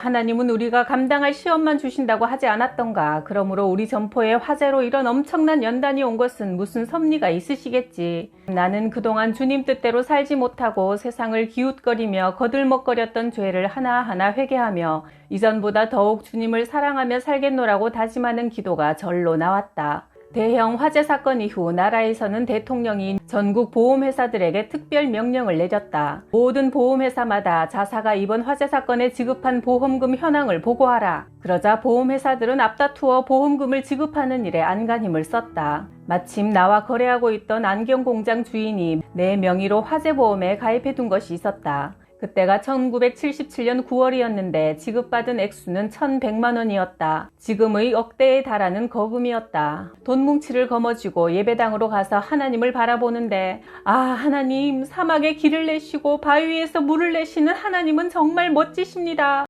하나님은 우리가 감당할 시험만 주신다고 하지 않았던가. 그러므로 우리 점포에 화재로 이런 엄청난 연단이 온 것은 무슨 섭리가 있으시겠지. 나는 그동안 주님 뜻대로 살지 못하고 세상을 기웃거리며 거들먹거렸던 죄를 하나하나 회개하며 이전보다 더욱 주님을 사랑하며 살겠노라고 다짐하는 기도가 절로 나왔다. 대형 화재 사건 이후 나라에서는 대통령이 전국 보험회사들에게 특별 명령을 내렸다. 모든 보험회사마다 자사가 이번 화재 사건에 지급한 보험금 현황을 보고하라. 그러자 보험회사들은 앞다투어 보험금을 지급하는 일에 안간힘을 썼다. 마침 나와 거래하고 있던 안경 공장 주인이 내 명의로 화재보험에 가입해둔 것이 있었다. 그때가 1977년 9월이었는데 지급받은 액수는 1100만 원이었다. 지금의 억대에 달하는 거금이었다. 돈 뭉치를 거머쥐고 예배당으로 가서 하나님을 바라보는데 아 하나님 사막에 길을 내시고 바위에서 물을 내시는 하나님은 정말 멋지십니다.